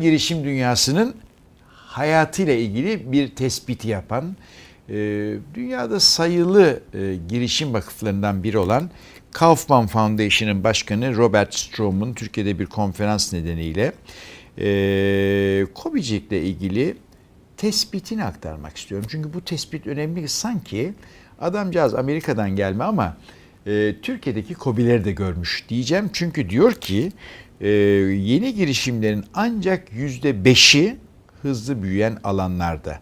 girişim dünyasının hayatıyla ilgili bir tespiti yapan, e, dünyada sayılı e, girişim vakıflarından biri olan Kaufman Foundation'ın başkanı Robert Strom'un Türkiye'de bir konferans nedeniyle e, Kobicik'le ilgili tespitini aktarmak istiyorum. Çünkü bu tespit önemli. Sanki adamcağız Amerika'dan gelme ama Türkiye'deki kobileri de görmüş diyeceğim. Çünkü diyor ki e, yeni girişimlerin ancak yüzde beşi hızlı büyüyen alanlarda.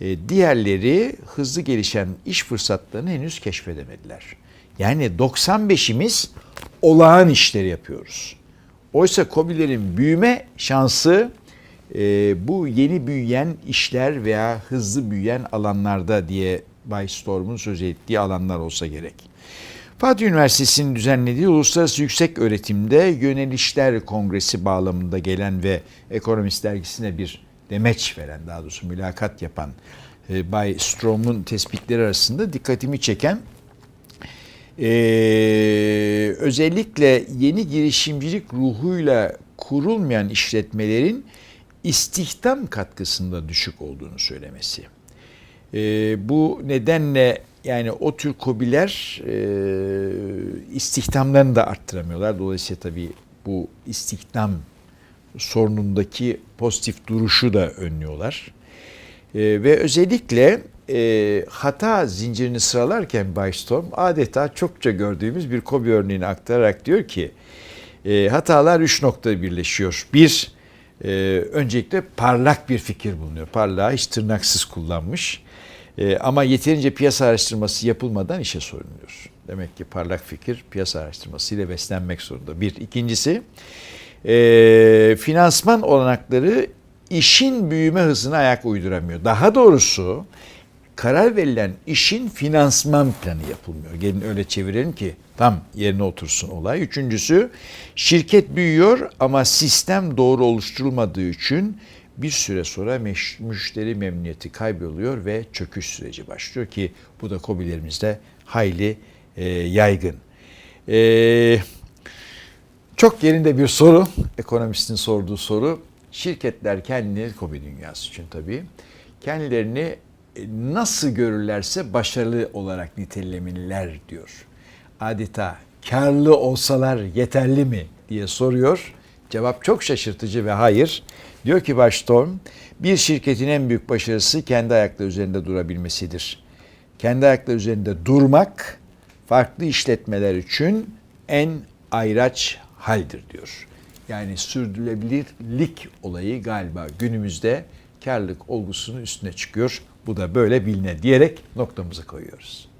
E, diğerleri hızlı gelişen iş fırsatlarını henüz keşfedemediler. Yani 95'imiz olağan işleri yapıyoruz. Oysa KOBİ'lerin büyüme şansı e, bu yeni büyüyen işler veya hızlı büyüyen alanlarda diye Bay Storm'un söz ettiği alanlar olsa gerek. Fatih Üniversitesi'nin düzenlediği Uluslararası Yüksek Öğretimde Yönelişler Kongresi bağlamında gelen ve Ekonomist dergisine bir demeç veren, daha doğrusu mülakat yapan e, Bay Strom'un tespitleri arasında dikkatimi çeken ee, özellikle yeni girişimcilik ruhuyla kurulmayan işletmelerin istihdam katkısında düşük olduğunu söylemesi. Ee, bu nedenle yani o tür kobiler e, istihdamlarını da arttıramıyorlar. Dolayısıyla tabii bu istihdam sorunundaki pozitif duruşu da önlüyorlar. Ee, ve özellikle e, hata zincirini sıralarken Bay adeta çokça gördüğümüz bir kobi örneğini aktararak diyor ki e, hatalar üç noktada birleşiyor. Bir, e, öncelikle parlak bir fikir bulunuyor. Parlağı hiç tırnaksız kullanmış. E, ama yeterince piyasa araştırması yapılmadan işe sorumluyor. Demek ki parlak fikir piyasa araştırmasıyla beslenmek zorunda. Bir. ikincisi e, finansman olanakları işin büyüme hızına ayak uyduramıyor. Daha doğrusu karar verilen işin finansman planı yapılmıyor. Gelin öyle çevirelim ki tam yerine otursun olay. Üçüncüsü şirket büyüyor ama sistem doğru oluşturulmadığı için bir süre sonra müşteri memnuniyeti kayboluyor ve çöküş süreci başlıyor ki bu da kobilerimizde hayli e, yaygın. E, çok yerinde bir soru, ekonomistin sorduğu soru. Şirketler kendileri kobi dünyası için tabii kendilerini nasıl görürlerse başarılı olarak nitelemeliler diyor. Adeta karlı olsalar yeterli mi diye soruyor. Cevap çok şaşırtıcı ve hayır. Diyor ki Baştorm, bir şirketin en büyük başarısı kendi ayakları üzerinde durabilmesidir. Kendi ayakları üzerinde durmak farklı işletmeler için en ayraç haldir diyor. Yani sürdürülebilirlik olayı galiba günümüzde karlılık olgusunun üstüne çıkıyor. Bu da böyle biline diyerek noktamızı koyuyoruz.